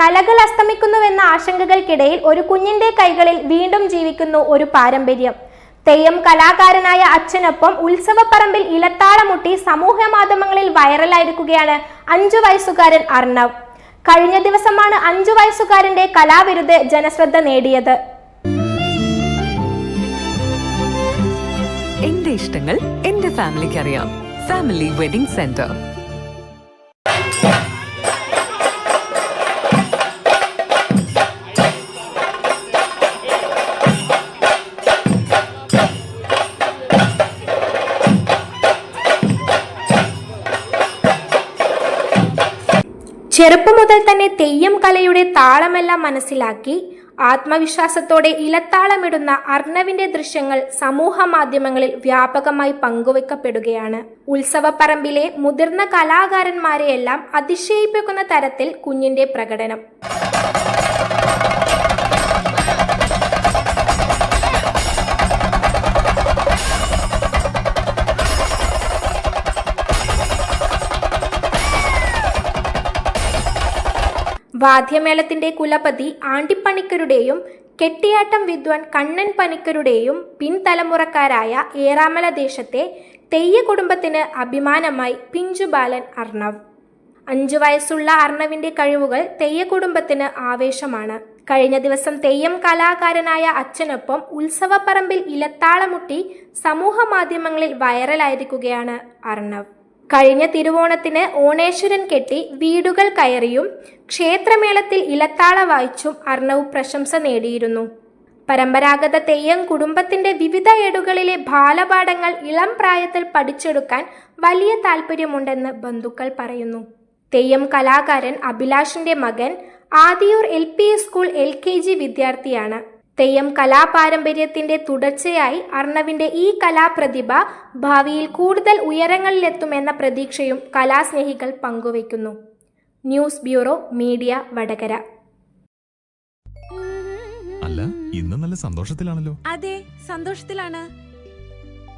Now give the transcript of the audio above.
കലകൾ അസ്തമിക്കുന്നുവെന്ന ആശങ്കകൾക്കിടയിൽ ഒരു കുഞ്ഞിന്റെ കൈകളിൽ വീണ്ടും ജീവിക്കുന്നു ഒരു പാരമ്പര്യം. തെയ്യം കലാകാരനായ അച്ഛനൊപ്പം ഉത്സവപ്പറമ്പിൽ ഇലത്താളമുട്ടി സമൂഹ മാധ്യമങ്ങളിൽ വൈറലായിരിക്കുകയാണ് അഞ്ചു വയസ്സുകാരൻ അർണവ്. കഴിഞ്ഞ ദിവസമാണ് അഞ്ചു വയസ്സുകാരന്റെ കലാവിരുത് ജനശ്രദ്ധ നേടിയത്. എന്റെ ഇഷ്ടങ്ങൾ എന്റെ ഫാമിലിക്ക് അറിയാം ഫാമിലി വെഡിംഗ് സെന്റർ. ചെറുപ്പം മുതൽ തന്നെ തെയ്യം കലയുടെ താളമെല്ലാം മനസ്സിലാക്കി ആത്മവിശ്വാസത്തോടെ ഇലത്താളമിടുന്ന അർണവിന്റെ ദൃശ്യങ്ങൾ സമൂഹ മാധ്യമങ്ങളിൽ വ്യാപകമായി പങ്കുവെക്കപ്പെടുകയാണ് ഉത്സവപ്പറമ്പിലെ മുതിർന്ന കലാകാരന്മാരെയെല്ലാം അതിശയിപ്പിക്കുന്ന തരത്തിൽ കുഞ്ഞിന്റെ പ്രകടനം. വാദ്യമേളത്തിന്റെ കുലപതി ആണ്ടിപ്പണിക്കരുടെയും കെട്ടിയാട്ടം വിദ്വാൻ കണ്ണൻ പണിക്കരുടെയും പിൻതലമുറക്കാരായ ഏറാമല ദേശത്തെ തെയ്യ കുടുംബത്തിന് അഭിമാനമായി പിഞ്ചുബാലൻ അർണവ്. അഞ്ചു വയസ്സുള്ള അർണവിന്റെ കഴിവുകൾ തെയ്യ കുടുംബത്തിന് ആവേശമാണ്. കഴിഞ്ഞ ദിവസം തെയ്യം കലാകാരനായ അച്ഛനൊപ്പം ഉത്സവപ്പറമ്പിൽ ഇലത്താളമുട്ടി സമൂഹ മാധ്യമങ്ങളിൽ വൈറലായിരിക്കുകയാണ് അർണവ്. കഴിഞ്ഞ തിരുവോണത്തിന് ഓണേശ്വരൻ കെട്ടി വീടുകൾ കയറിയും ക്ഷേത്രമേളത്തിൽ ഇലത്താള വായിച്ചും അർണവ് പ്രശംസ നേടിയിരുന്നു. പരമ്പരാഗത തെയ്യം കുടുംബത്തിന്റെ വിവിധ ഏടുകളിലെ ബാലപാഠങ്ങൾ ഇളം പ്രായത്തിൽ പഠിച്ചെടുക്കാൻ വലിയ താല്പര്യമുണ്ടെന്ന് ബന്ധുക്കൾ പറയുന്നു. തെയ്യം കലാകാരൻ അഭിലാഷിന്റെ മകൻ ആദിയൂർ എൽ സ്കൂൾ എൽ വിദ്യാർത്ഥിയാണ്. തെയ്യം കലാപാരമ്പര്യത്തിന്റെ തുടർച്ചയായി അർണവിന്റെ ഈ കലാപ്രതിഭ ഭാവിയിൽ കൂടുതൽ ഉയരങ്ങളിലെത്തുമെന്ന പ്രതീക്ഷയും കലാസ്നേഹികൾ പങ്കുവയ്ക്കുന്നു. News bureau media Vadakara. അല്ല ഇന്ന് നല്ല സന്തോഷത്തിലാണല്ലോ. അതെ സന്തോഷത്തിലാണ്.